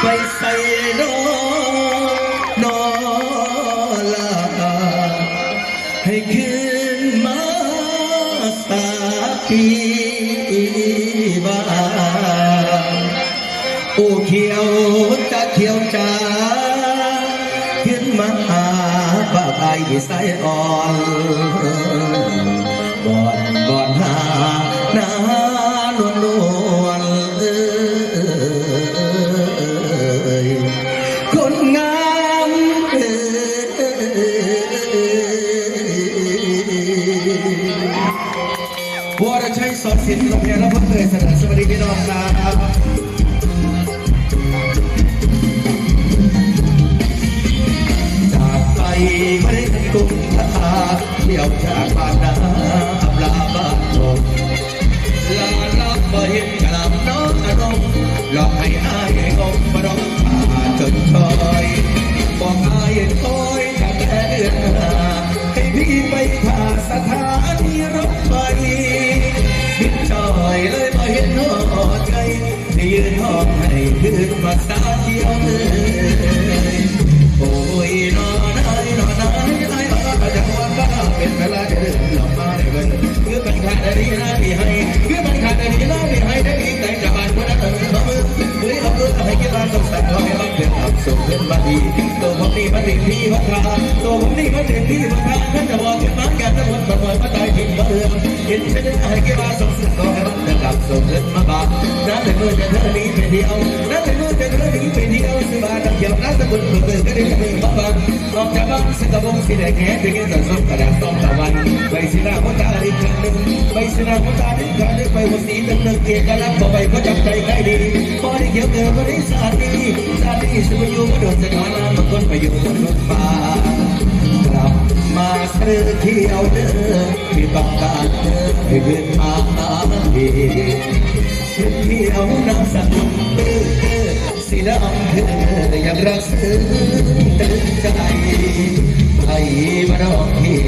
ไปใส่นอนอลาให้คืนมาสาปีบางโอเขียวจะเขียวจ้าขึ้นมาหาป้าไอ้สายอ่อนก่อนก่อนหาหน้านวลนวล สินลป์โรงเรียนรับเพื่อนเสนอสวัสดีพี่น้องครับจากไปไม่ได้ทันกุมภาเที่ยวจากบ้านนาอำลาบ้าน เป็นอับสุขเป็นมาดีตัวผมนี่มันถึงพี่พัฒนาตัวผมนี่มันถึงพี่พัฒนาท่านจะบอกเป็นมันกันทั้งหมดมาหน่อยมาตายทิ้งมาเรื่องเห็นฉันให้กีฬาสงสารเราให้มันเป็นอับสุขเป็นมาบาน้ำเป็นมือจะเธอดีเป็นเดียวน้ำเป็นมือจะเธอดีเป็นเดียวสบายทั้งเกี่ยวน้ำตะกุนมือก็ได้ไม่บ้าบ้าออกจากบ้านสิกระบงสีแดงแง่ถึงจะสมกระดาษต้อมตะวันไปสินาคนตาอีกครั้งหนึ่งไปสินาคนตาอีกครั้งหนึ่งไปวันสีตึงตึงเกียร์กันแล้วพอไปก็จับใจใครดีพอได้เกี่ยวเกินก็ได้สาดี สาดีสุอยู่มาโดนจะนอนมาคนไปอยู่บนรถฟ้ากลับมาซื้อเที่ยวเดิมที่ต้องการเดิมให้เวียนมาหาดีเที่ยวน้ำสั่งเตื้อสีดำเธอยังรักซึ้งตึงใจให้มาร้องที่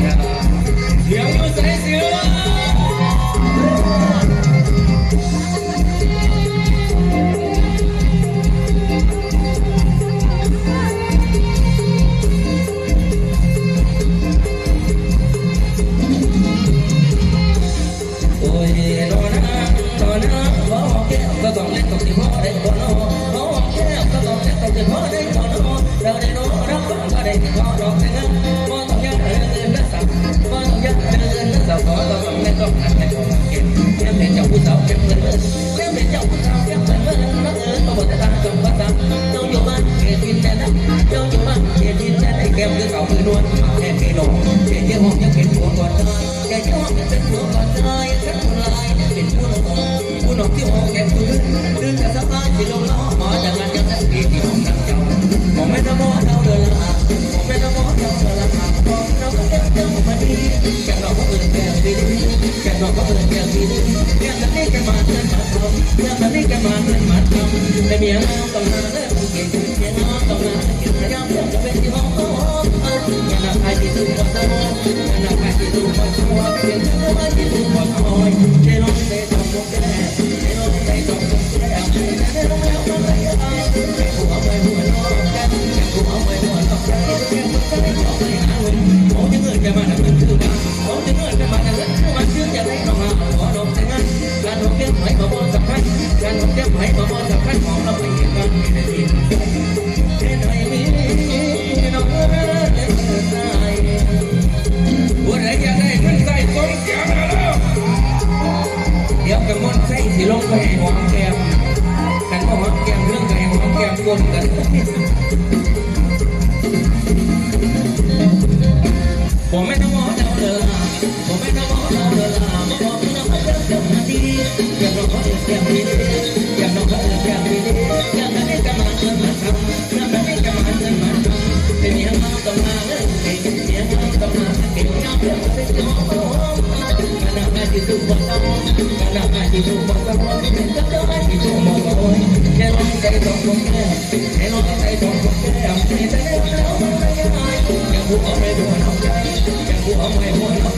ต้องเล่นต้องหันให้ต้องเก็บเก็บเป็นเจ้าผู้สาวเก็บเงินเงินเก็บเป็นเจ้าผู้สาวเก็บเงินเงินนักเงินต้องบอกจะตาจงภาษาเจ้าอยู่บ้านเกดินแต่ละเจ้าอยู่บ้านเกดินแต่ละแก้มคือเก่าคือนวล เดินมาทำแก้มนี้แกมาเดินมาทำแต่เมียน้องต้องมาเล่นเก่ ห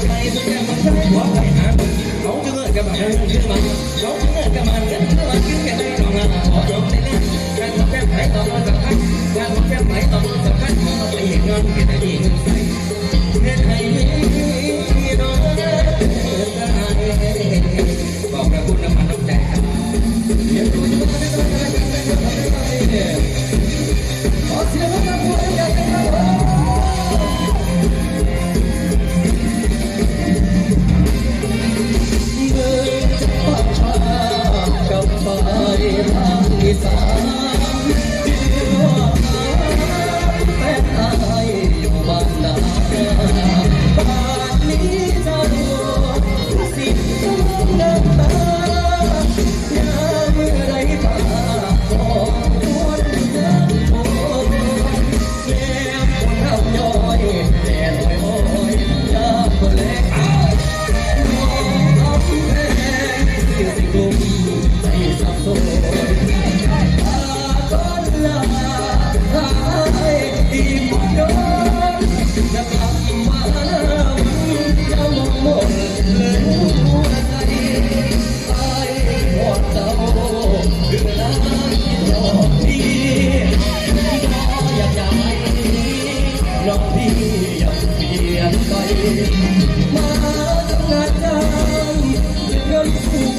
orang buat